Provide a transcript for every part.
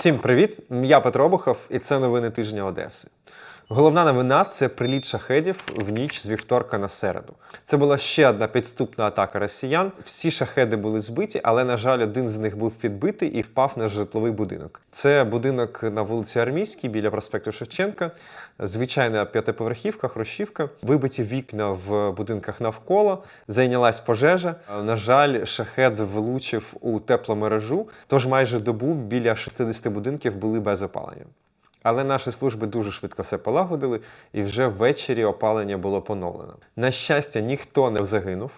Всім привіт! Я Петро Обухов, і це новини тижня Одеси. Головна новина це приліт шахедів в ніч з вівторка на середу. Це була ще одна підступна атака росіян. Всі шахеди були збиті, але, на жаль, один з них був підбитий і впав на житловий будинок. Це будинок на вулиці Армійській біля проспекту Шевченка. Звичайна п'ятиповерхівка, хрущівка, вибиті вікна в будинках навколо, зайнялась пожежа. На жаль, шахед влучив у тепломережу, тож майже добу біля 60 будинків були без опалення. Але наші служби дуже швидко все полагодили, і вже ввечері опалення було поновлено. На щастя, ніхто не загинув.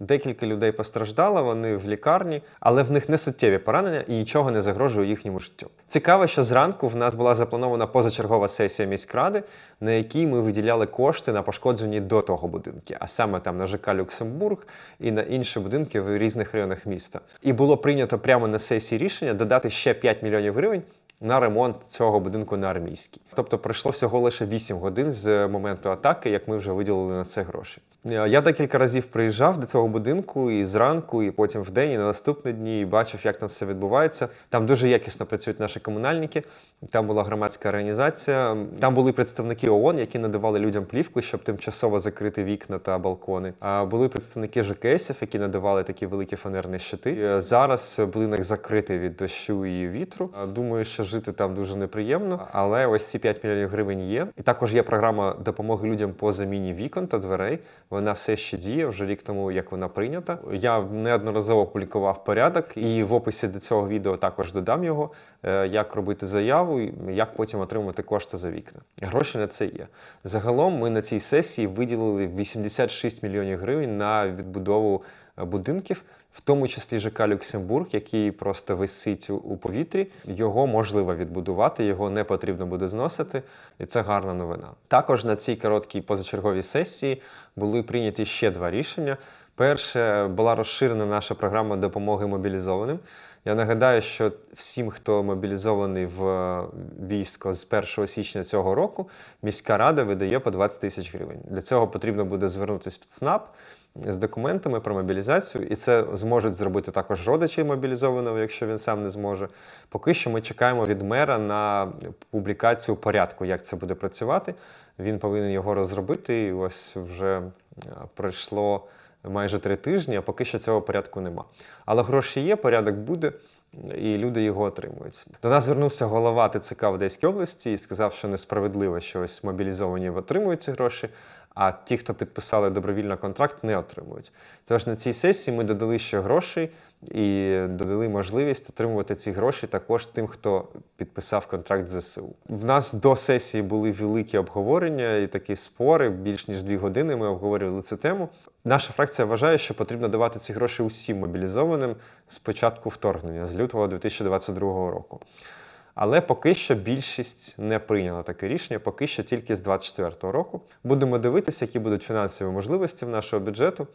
Декілька людей постраждало, вони в лікарні, але в них не суттєві поранення і нічого не загрожує їхньому життю. Цікаво, що зранку в нас була запланована позачергова сесія міськради, на якій ми виділяли кошти на пошкоджені до того будинки, а саме там на ЖК Люксембург і на інші будинки в різних районах міста. І було прийнято прямо на сесії рішення додати ще 5 мільйонів гривень на ремонт цього будинку на армійській. Тобто пройшло всього лише 8 годин з моменту атаки, як ми вже виділили на це гроші. Е, Я декілька разів приїжджав до цього будинку і зранку, і потім вдень, і на наступні дні, і бачив, як там все відбувається. Там дуже якісно працюють наші комунальники. Там була громадська організація. Там були представники ООН, які надавали людям плівку, щоб тимчасово закрити вікна та балкони. А були представники ЖКСів, які надавали такі великі фанерні щити. Е, Зараз будинок закритий від дощу і вітру. Е, Думаю, що жити там дуже неприємно, але ось ці 5 мільйонів гривень є. І також є програма допомоги людям по заміні вікон та дверей. Вона все ще діє вже рік тому, як вона прийнята. Я неодноразово публікував порядок, і в описі до цього відео також додам його, е, як робити заяву, і як потім отримати кошти за вікна. Гроші на це є. Загалом ми на цій сесії виділили 86 мільйонів гривень на відбудову е, будинків. В тому числі ЖК Люксембург, який просто висить у- повітрі, його можливо відбудувати, його не потрібно буде зносити, і це гарна новина. Також на цій короткій позачерговій сесії були прийняті ще два рішення. Перше була розширена наша програма допомоги мобілізованим. Я нагадаю, що всім, хто мобілізований в е, військо з 1 січня цього року, міська рада видає по 20 тисяч гривень. Для цього потрібно буде звернутися в ЦНАП з документами про мобілізацію, і це зможуть зробити також родичі мобілізованого, якщо він сам не зможе. Поки що ми чекаємо від мера на публікацію порядку, як це буде працювати. Він повинен його розробити. І ось вже е, пройшло майже три тижні, а поки що цього порядку нема. Але гроші є, порядок буде. І люди його отримують. До нас звернувся голова ТЦК в Одеській області і сказав, що несправедливо, що ось мобілізовані отримують ці гроші, а ті, хто підписали добровільно контракт, не отримують. Тож на цій сесії ми додали ще грошей і додали можливість отримувати ці гроші також тим, хто підписав контракт з ЗСУ. В нас до сесії були великі обговорення і такі спори. Більш ніж дві години ми обговорювали цю тему. Наша фракція вважає, що потрібно давати ці гроші усім мобілізованим з початку вторгнення з лютого 2022 року. Але поки що більшість не прийняла таке рішення, поки що тільки з 2024 року. Будемо дивитися, які будуть фінансові можливості в нашого бюджету.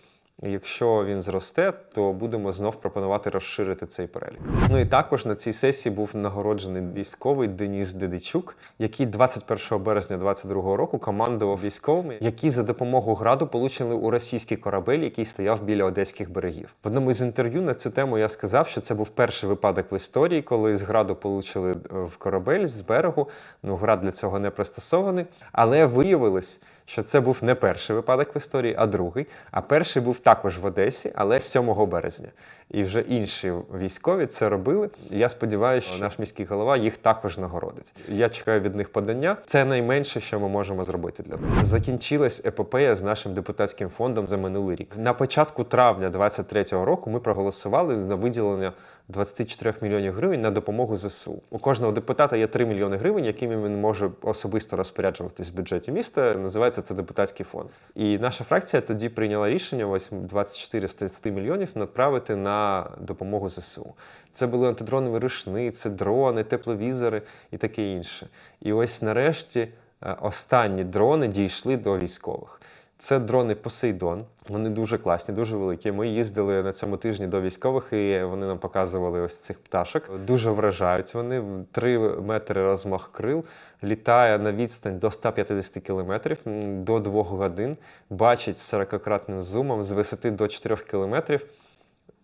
Якщо він зросте, то будемо знов пропонувати розширити цей перелік. Ну і також на цій сесії був нагороджений військовий Деніс Дедичук, який 21 березня 2022 року командував військовими, які за допомогою граду получили у російський корабель, який стояв біля одеських берегів. В одному із інтерв'ю на цю тему я сказав, що це був перший випадок в історії, коли з граду получили е, в корабель з берегу. Ну, град для цього не пристосований, але виявилось що це був не перший випадок в історії, а другий. А перший був також в Одесі, але 7 березня. І вже інші військові це робили. Я сподіваюся, що наш міський голова їх також нагородить. Я чекаю від них подання. Це найменше, що ми можемо зробити для них. Закінчилась епопея з нашим депутатським фондом за минулий рік. На початку травня 2023 року ми проголосували на виділення 24 мільйонів гривень на допомогу ЗСУ. У кожного депутата є 3 мільйони гривень, якими він може особисто розпоряджуватись в бюджеті міста. Називається це депутатський фонд. І наша фракція тоді прийняла рішення ось 24 з 30 мільйонів направити на допомогу ЗСУ. Це були антидронові рушни, це дрони, тепловізори і таке інше. І ось нарешті е, останні дрони дійшли до військових. Це дрони Посейдон. Вони дуже класні, дуже великі. Ми їздили на цьому тижні до військових, і вони нам показували ось цих пташок. Дуже вражають вони. 3 метри розмах крил, літає на відстань до 150 кілометрів, до 2 годин, бачить з 40-кратним зумом з висоти до 4 кілометрів.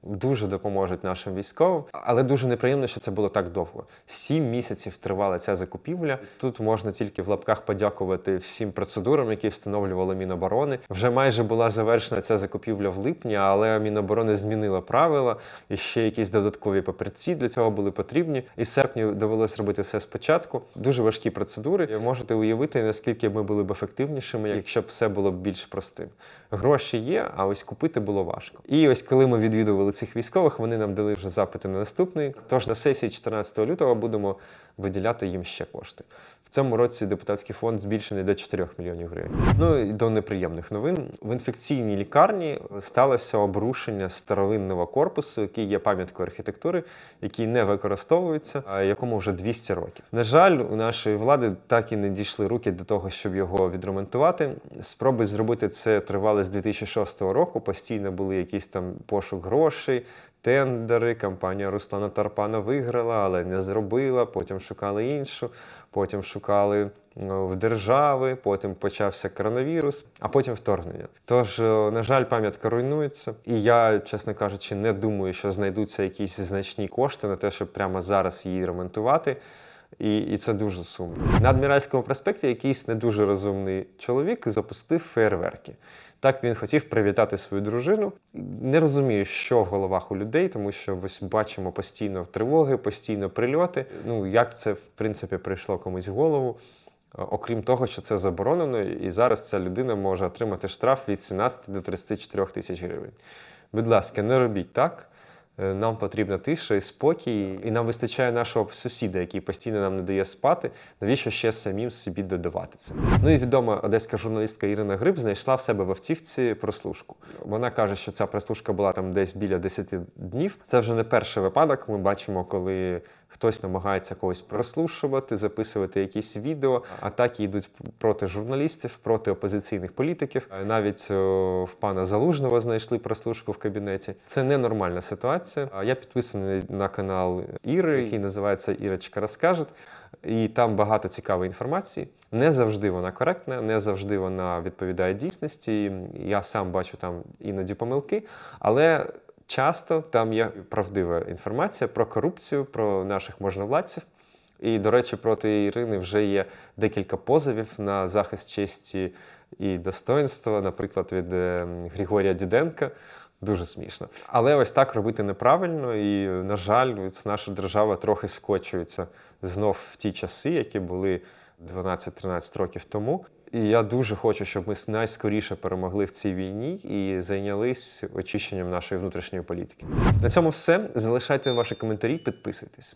Дуже допоможуть нашим військовим. Але дуже неприємно, що це було так довго. Сім місяців тривала ця закупівля. Тут можна тільки в лапках подякувати всім процедурам, які встановлювало Міноборони. Вже майже була завершена ця закупівля в липні, але Міноборони змінила правила і ще якісь додаткові папірці для цього були потрібні. І в серпні довелося робити все спочатку. Дуже важкі процедури. Можете уявити, наскільки ми були б ефективнішими, якщо б все було б більш простим. Гроші є, а ось купити було важко. І ось коли ми відвідували цих військових, вони нам дали вже запити на наступний. Тож на сесії 14 лютого будемо виділяти їм ще кошти. В цьому році депутатський фонд збільшений до 4 мільйонів гривень. Ну і до неприємних новин в інфекційній лікарні сталося обрушення старовинного корпусу, який є пам'яткою архітектури, який не використовується, а якому вже 200 років. На жаль, у нашої влади так і не дійшли руки до того, щоб його відремонтувати. Спроби зробити це тривали з 2006 року. Постійно були якісь там пошук грошей. Тендери, компанія Руслана Тарпана виграла, але не зробила. Потім шукали іншу, потім шукали ну, в держави, потім почався коронавірус, а потім вторгнення. Тож, е, на жаль, пам'ятка руйнується, і я, чесно кажучи, не думаю, що знайдуться якісь значні кошти на те, щоб прямо зараз її ремонтувати. І, і це дуже сумно. На Адміральському проспекті якийсь не дуже розумний чоловік запустив фейерверки. Так він хотів привітати свою дружину. Не розумію, що в головах у людей, тому що ось бачимо постійно тривоги, постійно прильоти. Ну як це в принципі прийшло комусь в голову? Е, Окрім того, що це заборонено, і зараз ця людина може отримати штраф від 17 до 34 тисяч гривень. Будь ласка, не робіть так. Е, Нам потрібна тиша і спокій, і нам вистачає нашого сусіда, який постійно нам не дає спати. Навіщо ще самим собі додавати це? Ну і відома одеська журналістка Ірина Гриб знайшла в себе в автівці прослушку. Вона каже, що ця прослушка була там десь біля 10 днів. Це вже не перший випадок. Ми бачимо, коли хтось намагається когось прослушувати, записувати якісь відео. Атаки йдуть проти журналістів, проти опозиційних політиків. Е, Навіть о, в пана Залужного знайшли прослушку в кабінеті. Це ненормальна ситуація. Я підписаний на канал Іри, який називається Ірочка розкаже. І там багато цікавої інформації. Не завжди вона коректна, не завжди вона відповідає дійсності. Я сам бачу там іноді помилки, але часто там є правдива інформація про корупцію, про наших можновладців. І, до речі, проти Ірини вже є декілька позовів на захист честі і достоинства, наприклад, від е, Григорія Діденка. Дуже смішно. Але ось так робити неправильно, і, на жаль, наша держава трохи скочується знов в ті часи, які були 12-13 років тому. І я дуже хочу, щоб ми найскоріше перемогли в цій війні і зайнялись очищенням нашої внутрішньої політики. На цьому все. Залишайте ваші коментарі, підписуйтесь.